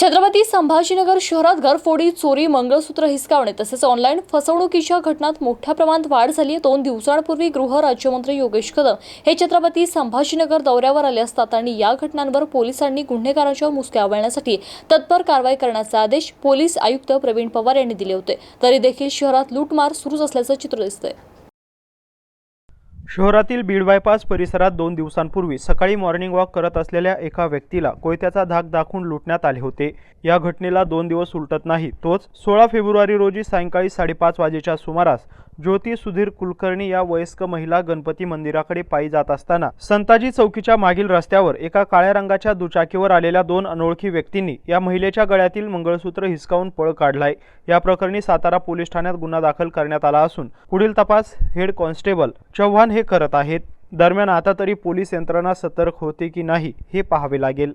छत्रपती संभाजीनगर शहरात घरफोडी चोरी मंगळसूत्र हिसकावणे तसेच ऑनलाईन फसवणुकीच्या घटनात मोठ्या प्रमाणात वाढ झाली आहे. दोन दिवसांपूर्वी गृह राज्यमंत्री योगेश कदम हे छत्रपती संभाजीनगर दौऱ्यावर आले असतात आणि या घटनांवर पोलिसांनी गुन्हेगारांच्या मुसक्या आवळण्यासाठी तत्पर कारवाई करण्याचे आदेश पोलीस आयुक्त प्रवीण पवार यांनी दिले होते. तरी देखील शहरात लूटमार सुरूच असल्याचं चित्र दिसतंय. शहरातील बीड बायपास परिसरात दोन दिवसांपूर्वी सकाळी मॉर्निंग वॉक करत असलेल्या एका व्यक्तीला कोयत्याचा धाक दाखवून लुटण्यात आले होते. या घटनेला दोन दिवस उलटत नाही. तोच सोळा फेब्रुवारी रोजी सायंकाळी साडेपाच वाजेच्या सुमारास ज्योती सुधीर कुलकर्णी या वयस्क महिला गणपती मंदिराकडे पायी जात असताना संताजी चौकीच्या मागील रस्त्यावर एका काळ्या रंगाच्या दुचाकीवर आलेल्या दोन अनोळखी व्यक्तींनी या महिलेच्या गळ्यातील मंगळसूत्र हिसकावून पळ काढलाय. या प्रकरणी सातारा पोलीस ठाण्यात गुन्हा दाखल करण्यात आला असून पुढील तपास हेड कॉन्स्टेबल चव्हाण हे करत आहेत. दरम्यान आता तरी पोलीस यंत्रणा सतर्क होते की नाही हे पाहावे लागेल.